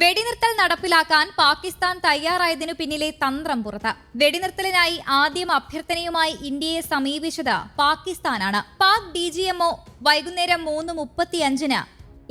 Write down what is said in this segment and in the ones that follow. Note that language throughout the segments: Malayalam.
വെടിനിർത്തൽ നടപ്പിലാക്കാൻ പാകിസ്ഥാൻ തയ്യാറായതിനു പിന്നിലെ തന്ത്രം പുറത്ത്. വെടിനിർത്തലിനായി ആദ്യം അഭ്യർത്ഥനയുമായി ഇന്ത്യയെ സമീപിച്ചത് പാകിസ്ഥാനാണ്. പാക് ഡി ജി എംഒ വൈകുന്നേരം മൂന്ന് മുപ്പത്തിയഞ്ചിന്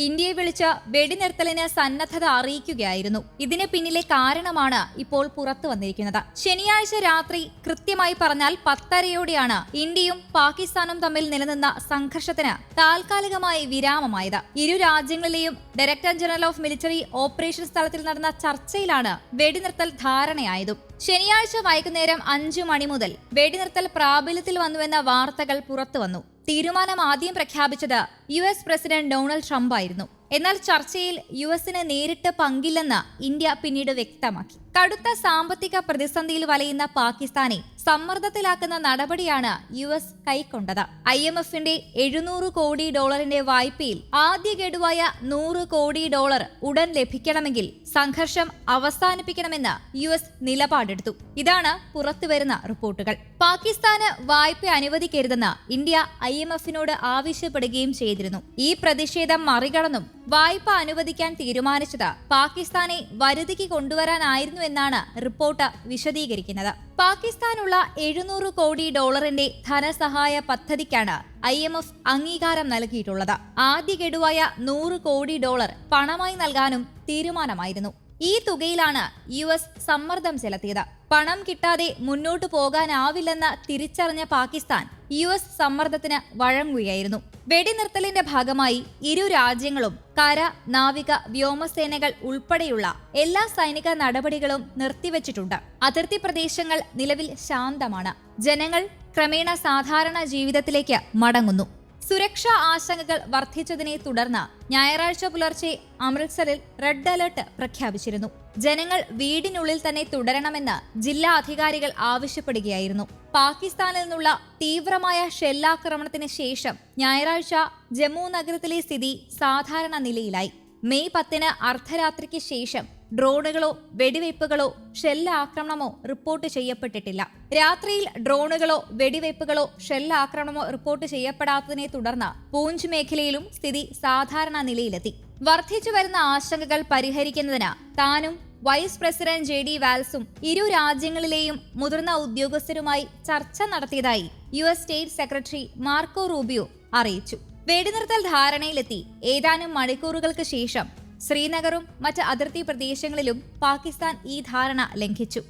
ഇന്ത്യയെ വിളിച്ച് വെടിനിർത്തലിന് സന്നദ്ധത അറിയിക്കുകയായിരുന്നു. ഇതിന് പിന്നിലെ കാരണമാണ് ഇപ്പോൾ പുറത്തു വന്നിരിക്കുന്നത്. ശനിയാഴ്ച രാത്രി കൃത്യമായി പറഞ്ഞാൽ പത്തരയോടെയാണ് ഇന്ത്യയും പാകിസ്ഥാനും തമ്മിൽ നിലനിന്ന സംഘർഷത്തിന് താൽക്കാലികമായി വിരാമമായത്. ഇരു രാജ്യങ്ങളിലെയും director general of military operation സ്ഥലത്തിൽ നടന്ന ചർച്ചയിലാണ് വെടിനിർത്തൽ ധാരണയായതും. ശനിയാഴ്ച വൈകുന്നേരം അഞ്ചു മണി മുതൽ വെടിനിർത്തൽ പ്രാബല്യത്തിൽ വന്നുവെന്ന വാർത്തകൾ പുറത്തുവന്നു തീരുമാനം ആദ്യം പ്രഖ്യാപിച്ചത് U S president Donald Trump ആയിരുന്നു. എന്നാൽ ചർച്ചയിൽ യു എസിന് നേരിട്ട് പങ്കില്ലെന്ന് ഇന്ത്യ പിന്നീട് വ്യക്തമാക്കി. കടുത്ത സാമ്പത്തിക പ്രതിസന്ധിയിൽ വലയുന്ന പാകിസ്ഥാനെ സമ്മർദ്ദത്തിലാക്കുന്ന നടപടിയാണ് യു എസ് കൈക്കൊണ്ടത്. ഐ എം എഫിന്റെ എഴുന്നൂറ് കോടി ഡോളറിന്റെ വായ്പയിൽ ആദ്യ ഗഡുവായ നൂറ് കോടി ഡോളർ ഉടൻ ലഭിക്കണമെങ്കിൽ സംഘർഷം അവസാനിപ്പിക്കണമെന്ന് യു എസ് നിലപാടെടുത്തു. ഇതാണ് പുറത്തുവരുന്ന റിപ്പോർട്ടുകൾ. പാകിസ്ഥാന് വായ്പ അനുവദിക്കരുതെന്ന് ഇന്ത്യ ഐ എം എഫിനോട് ആവശ്യപ്പെടുകയും ചെയ്തിരുന്നു. ഈ പ്രതിഷേധം മറികടന്നും വായ്പ അനുവദിക്കാൻ തീരുമാനിച്ചത് പാകിസ്ഥാനെ വരുതിക്ക് കൊണ്ടുവരാനായിരുന്നു എന്നാണ് റിപ്പോർട്ട് വിശദീകരിക്കുന്നത്. പാകിസ്ഥാനുള്ള എഴുന്നൂറ് കോടി ഡോളറിന്റെ ധനസഹായ പദ്ധതിക്കാണ് ഐ എം എഫ് അംഗീകാരം നൽകിയിട്ടുള്ളത്. ആദ്യ ഗഡുവായ നൂറ് കോടി ഡോളർ പണമായി നൽകാനും തീരുമാനമായിരുന്നു. ഈ തുകയിലാണ് യു എസ് സമ്മർദ്ദം ചെലുത്തിയത്. പണം കിട്ടാതെ മുന്നോട്ടു പോകാനാവില്ലെന്ന് തിരിച്ചറിഞ്ഞ പാകിസ്ഥാൻ യു എസ് സമ്മർദ്ദത്തിന് വഴങ്ങുകയായിരുന്നു. വെടിനിർത്തലിന്റെ ഭാഗമായി ഇരു രാജ്യങ്ങളും കര നാവിക വ്യോമസേനകൾ ഉൾപ്പെടെയുള്ള എല്ലാ സൈനിക നടപടികളും നിർത്തിവച്ചിട്ടുണ്ട്. അതിർത്തി പ്രദേശങ്ങൾ നിലവിൽ ശാന്തമാണ്. ജനങ്ങൾ ക്രമേണ സാധാരണ ജീവിതത്തിലേക്ക് മടങ്ങുന്നു. സുരക്ഷാ ആശങ്കകൾ വർദ്ധിച്ചതിനെ തുടർന്ന് ഞായറാഴ്ച പുലർച്ചെ അമൃത്സറിൽ റെഡ് അലർട്ട് പ്രഖ്യാപിച്ചിരുന്നു. ജനങ്ങൾ വീടിനുള്ളിൽ തന്നെ തുടരണമെന്ന് ജില്ലാ അധികാരികൾ ആവശ്യപ്പെടുകയായിരുന്നു. പാകിസ്ഥാനിൽ നിന്നുള്ള തീവ്രമായ ഷെല്ലാക്രമണത്തിന് ശേഷം ഞായറാഴ്ച ജമ്മു നഗരത്തിലെ സ്ഥിതി സാധാരണ നിലയിലായി. മെയ് പത്തിന് അർദ്ധരാത്രിക്ക് ശേഷം ഡ്രോണുകളോ വെടിവയ്പ്പുകളോ ഷെല്ലാക്രമണമോ റിപ്പോർട്ട് ചെയ്യപ്പെട്ടിട്ടില്ല. രാത്രിയിൽ ഡ്രോണുകളോ വെടിവയ്പ്പുകളോ ഷെല്ലാക്രമണമോ റിപ്പോർട്ട് ചെയ്യപ്പെടാത്തതിനെ തുടർന്ന് പൂഞ്ച് മേഖലയിലും സ്ഥിതി സാധാരണ നിലയിലെത്തി. വർദ്ധിച്ചു വരുന്ന ആശങ്കകൾ പരിഹരിക്കുന്നതിന് താനും വൈസ് പ്രസിഡന്റ് ജെ ഡി വാൽസും ഇരു രാജ്യങ്ങളിലെയും മുതിർന്ന ഉദ്യോഗസ്ഥരുമായി ചർച്ച നടത്തിയതായി U S state secretary Marco Rubio അറിയിച്ചു. വെടിനിർത്തൽ ധാരണയിലെത്തി. ഏതാനും മണിക്കൂറുകൾക്ക് ശേഷം ശ്രീനഗറും മറ്റ് അതിർത്തി പ്രദേശങ്ങളിലും പാകിസ്ഥാൻ ഈ ധാരണ ലംഘിച്ചു.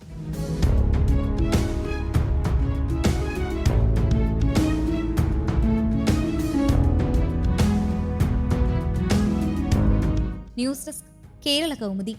News desk Kerala Kaumudi.